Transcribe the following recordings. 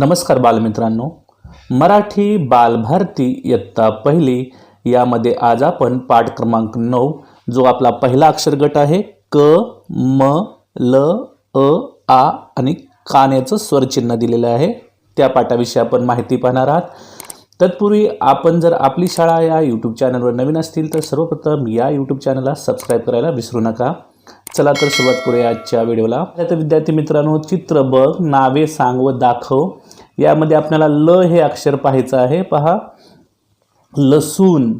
नमस्कार बालमित्रांनो. मराठी बालभारती इयत्ता पहिली यामध्ये आज आपण पाठ क्रमांक नऊ जो आपला पहिला अक्षरगट आहे क म ल अ आ आणि कान्याचं स्वरचिन्ह दिलेलं आहे. त्या पाठाविषयी आपण माहिती पाहणार आहात. तत्पूर्वी आपण जर आपली शाळा या यूट्यूब चॅनलवर नवीन असतील तर सर्वप्रथम या यूट्यूब चॅनलला सबस्क्राईब करायला विसरू नका. चला तर सुरुवात करूया आजच्या व्हिडिओला. तर विद्यार्थी मित्रांनो चित्र बघ नावे सांग व दाखव. यामध्ये आपल्याला ल हे अक्षर पाहायचं आहे. पहा. लसूण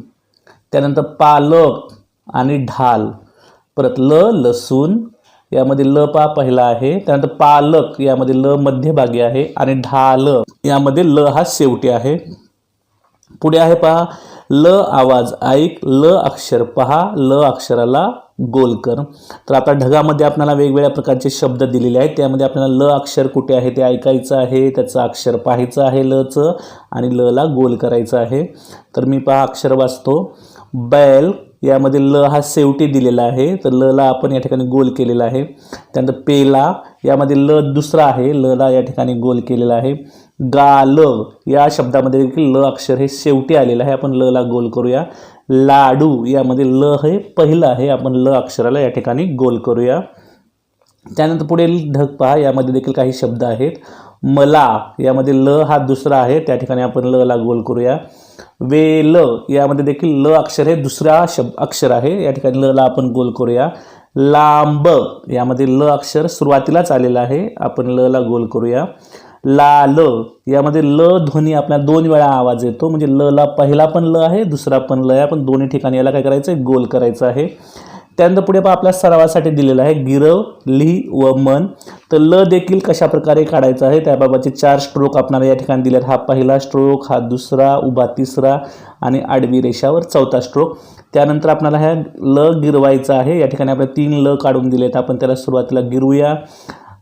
त्यानंतर पालक आणि ढाल. परत ल लसूण यामध्ये ल पा पहिला आहे. त्यानंतर पालक यामध्ये ल मध्यभागी आहे आणि ढाल. यामध्ये ल हा शेवटी आहे. पुढे आहे पहा. ल आवाज ऐक ल अक्षर पहा ल अक्षराला गोल कर. तर आता ढगामध्ये आपल्याला वेगवेगळ्या प्रकारचे शब्द दिलेले आहेत. त्यामध्ये आपल्याला ल अक्षर कुठे आहे ते ऐकायचं आहे त्याचं अक्षर पाहायचं आहे लचं आणि ल ला गोल करायचं आहे. तर मी पहा अक्षर वाचतो. बैल यामध्ये ल हा शेवटी दिलेला आहे. तर ल ला आपण या ठिकाणी गोल केलेला आहे. त्यानंतर पेला यामध्ये ल दुसरा आहे. ल ला या ठिकाणी गोल केलेला आहे. गाल या शब्दामध्ये देखील ल अक्षर हे शेवटी आलेलं आहे. आपण ल ला गोल करूया. लाडू यामध्ये ल हे पहिलं आहे. आपण ल अक्षराला या ठिकाणी गोल करूया. त्यानंतर पुढे ढग पहा. यामध्ये देखील काही शब्द आहेत. मला यामध्ये ल हा दुसरा आहे. त्या ठिकाणी आपण ल ला गोल करूया. वेल यामध्ये देखील ल अक्षर हे दुसरा शब्द अक्षर आहे. या ठिकाणी ल ला आपण गोल करूया. लांब यामध्ये ल अक्षर सुरुवातीलाच आलेलं आहे. आपण ल ला गोल करूया. ला ल. यामध्ये ल ध्वनी आपल्याला दोन वेळा आवाज येतो. म्हणजे ल ला पहिला पण ल आहे दुसरा पण ल आहे. आपण दोन्ही ठिकाणी याला काय करायचं आहे गोल करायचं आहे. त्यानंतर पुढे पहा आपल्या सरावासाठी दिलेलं आहे गिरव लिही व मन. तर ल देखील कशा प्रकारे काढायचं आहे? त्याबाबतचे चार स्ट्रोक आपणाला या ठिकाणी दिले आहेत हा पहिला स्ट्रोक हा दुसरा उभा तिसरा आणि आडवी रेषावर चौथा स्ट्रोक त्यानंतर आपल्याला ह्या ल गिरवायचं आहे. या ठिकाणी आपल्याला तीन ल काढून दिलेत. आपण त्याला सुरुवातीला गिरवूया.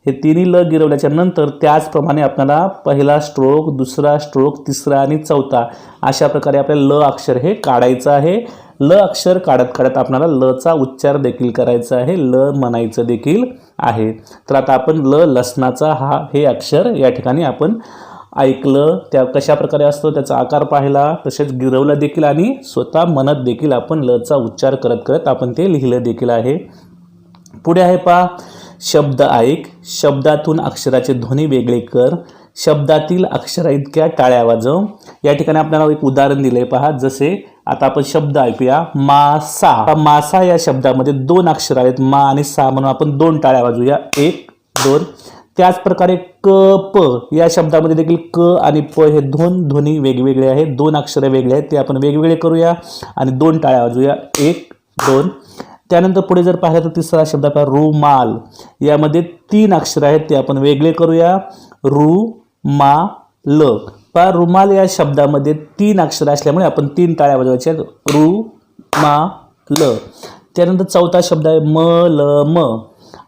हे तिन्ही ल गिरवल्याच्या नंतर त्याचप्रमाणे आपल्याला पहिला स्ट्रोक दुसरा स्ट्रोक तिसरा आणि चौथा अशा प्रकारे आपल्याला ल अक्षर हे काढायचं आहे. ल अक्षर काढत काढत आपल्याला लचा उच्चार देखील करायचा आहे. ल म्हणायचं देखील आहे. तर आता आपण ल लसणाचा हा हे अक्षर या ठिकाणी आपण ऐकलं. त्या कशा प्रकारे असतो? त्याचा आकार पाहिला तसेच गिरवलं देखील आणि स्वतः म्हणत देखील आपण लचा उच्चार करत करत आपण ते लिहिलं देखील आहे. पुढे आहे पहा. शब्द ऐक शब्दातून अक्षराचे ध्वनी वेगळे कर शब्दातील अक्षरा इतक्या टाळ्या वाजव. या ठिकाणी आपल्याला एक उदाहरण दिलंय पहा जसे आता आपण शब्द ऐकूया मासा मासा या शब्दामध्ये दोन अक्षर आहेत मा आणि सा म्हणून आपण दोन टाळ्या वाजूया एक दोन. त्याच प्रकारे क प या शब्दामध्ये देखील क आणि प हे दोन ध्वनी वेगवेगळे आहेत दोन अक्षरं वेगळे आहेत ते आपण वेगवेगळे करूया आणि दोन टाळ्या वाजूया एक दोन. त्यानंतर पुढे जर पाहिलं तर तिसरा शब्द आपला रुमाल. यामध्ये तीन अक्षर आहेत ते आपण वेगळे करूया. रु मा ल पा रुमाल या शब्दामध्ये तीन अक्षर असल्यामुळे आपण तीन टाळ्या वाजवायच्या. रु मा ल त्यानंतर चौथा शब्द आहे म ल म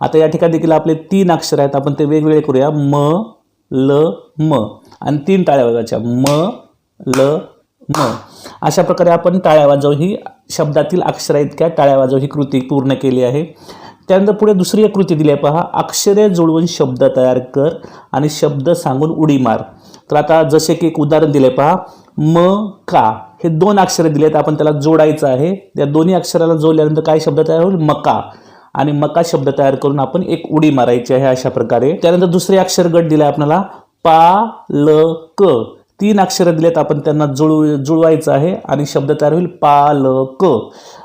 आता या ठिकाणी देखील आपले तीन अक्षर आहेत आपण ते वेगवेगळे करूया. म ल म आणि तीन टाळ्या वाजवायच्या. म ल म अशा प्रकारे आपण टाळ्या वाजव ही शब्दातील अक्षरा इतक्या टाळ्या वाजव ही कृती पूर्ण केली आहे. त्यानंतर पुढे दुसरी एक कृती दिली आहे. पहा अक्षरे जुळवून शब्द तयार कर आणि शब्द सांगून उडी मार. तर आता जसे की एक उदाहरण दिले पहा म का हे दोन अक्षरे दिले आहेत आपण त्याला जोडायचं आहे. त्या दोन्ही अक्षराला जोडल्यानंतर काय शब्द तयार होईल? मका. आणि मका शब्द तयार करून आपण एक उडी मारायची आहे अशा प्रकारे. त्यानंतर दुसरे अक्षर गट दिले आपल्याला पा ल क. तीन अक्षरं दिलेत आपण त्यांना जुळू जुळवायचं आहे आणि शब्द तयार होईल पालक.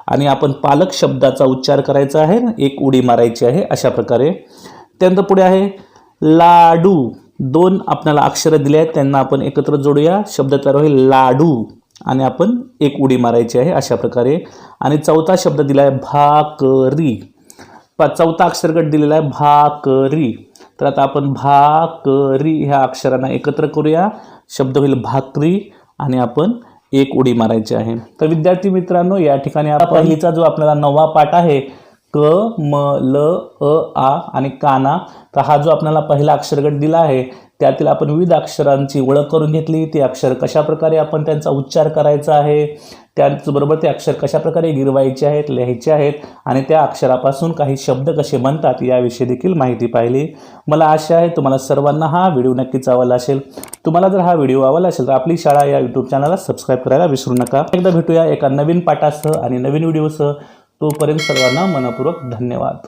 आणि आपण पालक शब्दाचा उच्चार करायचा आहे एक उडी मारायची आहे अशा प्रकारे. त्यानंतर पुढे आहे लाडू. दोन आपल्याला अक्षरं दिले आहेत त्यांना आपण एकत्र जोडूया. शब्द तयार होईल लाडू. आणि आपण एक उडी मारायची आहे अशा प्रकारे. आणि चौथा शब्द दिला आहे भाकरी. पा चौथा अक्षरगट दिलेला आहे भाकरी. तर आता आपण भाकरी ह्या अक्षरांना एकत्र करूया. शब्द होईल भाकरी आणि आपण एक उडी मारायची आहे. तर विद्यार्थी मित्रांनो या ठिकाणी पहिलीचा जो आपल्याला नववा पाठ आहे क म ल अ आ आणि काना तर हा जो आपल्याला पहिला अक्षरगट दिला आहे त्यातील आपण विविध अक्षरांची ओळख करून घेतली. ते अक्षर कशा प्रकारे आपण त्यांचा उच्चार करायचा आहे त्याचबरोबर ते अक्षर कशाप्रकारे गिरवायचे आहेत लिहायचे आहेत आणि त्या अक्षरापासून काही शब्द कसे बनतात याविषयी देखील माहिती पाहिली. मला आशा आहे तुम्हाला सर्वांना हा व्हिडिओ नक्कीच आवडला असेल. तुम्हाला जर हा व्हिडिओ आवडला असेल तर आपली शाळा या यूट्यूब चॅनलला सबस्क्राईब करायला विसरू नका. एकदा भेटूया एका नवीन पाठासह आणि नवीन व्हिडिओसह तोपर्यंत सर्वांना मनपूर्वक धन्यवाद.